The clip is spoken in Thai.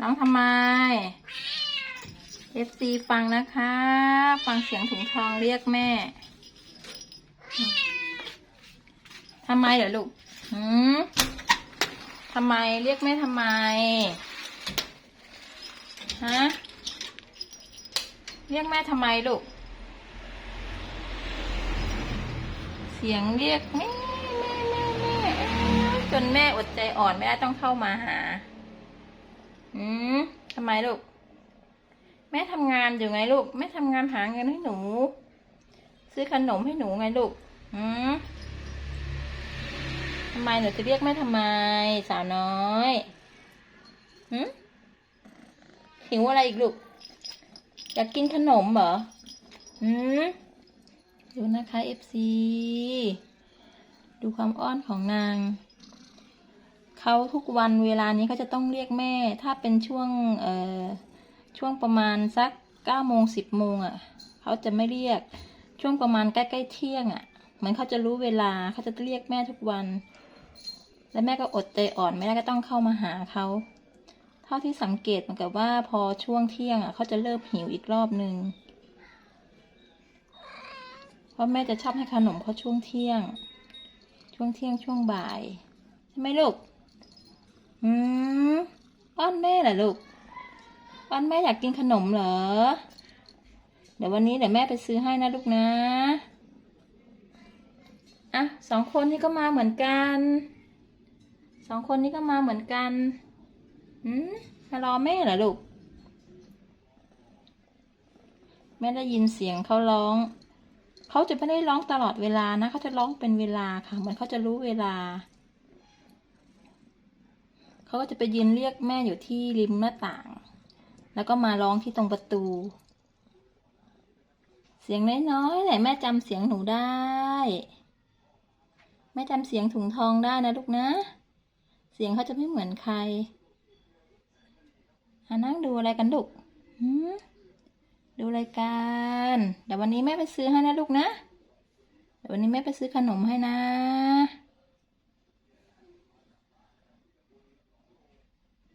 ร้องทำไม FC ฟังนะคะ ฟังเสียงถุงทองเรียกแม่ทำไมเหรอลูกหืมทำไมเรียกแม่ทำไม ฮะ เรียกแม่ทำไมลูก เสียงเรียกแม่แม่แม่แม่จนแม่อดใจอ่อนไม่ได้ต้องเข้ามาหา อืมทำไมลูก แม่ทำงานอยู่ไงลูก แม่ทำงานหาเงินให้หนู ซื้อขนมให้หนูไงลูก อืมทำไมหนูจะเรียกแม่ทำไม สาวน้อยหืมหิวอะไรอีกลูก อยากกินขนมเหรอหืมดูนะคะ FC ดูความอ้อนของนาง เขาทุกวันเวลานี้เขาจะต้องเรียกแม่ ถ้าเป็นช่วงเอ่อช่วงประมาณสักเก้าโมงสิบโมงอะเขาจะไม่เรียกช่วงประมาณใกล้ๆเที่ยงอะเหมือนเขาจะรู้เวลาเขาจะเรียกแม่ทุกวัน และแม่ก็อดใจอ่อนไม่ได้ก็ต้องเข้ามาหาเขาเท่าที่สังเกตเหมือนกับว่าพอช่วงเที่ยงอะเขาจะเริ่มหิวอีกรอบหนึ่งเพราะแม่จะชอบให้ขนมเขาช่วงเที่ยง ช่วงเที่ยงช่วงบ่ายใช่ไหมลูก แม่เหรอลูกอ้อนแม่อยากกินขนมเหรอ เดี๋ยววันนี้เดี๋ยวแม่ไปซื้อให้นะลูกนะ อะสองคนนี้ก็มาเหมือนกัน สองคนนี้ก็มาเหมือนกันอืมมารอแม่เหรอลูก แม่ได้ยินเสียงเขาร้อง เขาจะไม่ได้ร้องตลอดเวลานะ เขาจะร้องเป็นเวลาค่ะ เหมือนเขาจะรู้เวลา เขาก็จะไปยืนเรียกแม่อยู่ที่ริมหน้าต่าง แล้วก็มาร้องที่ตรงประตู เสียงน้อยๆแหละแม่จำเสียงหนูได้ แม่จำเสียงถุงทองได้นะลูกนะ เสียงเขาจะไม่เหมือนใครานั่งดูอะไรกันลูกดูรายการเดี๋ยววันนี้แม่ไปซื้อให้นะลูกนะ เดี๋ยววันนี้แม่ไปซื้อขนมให้นะ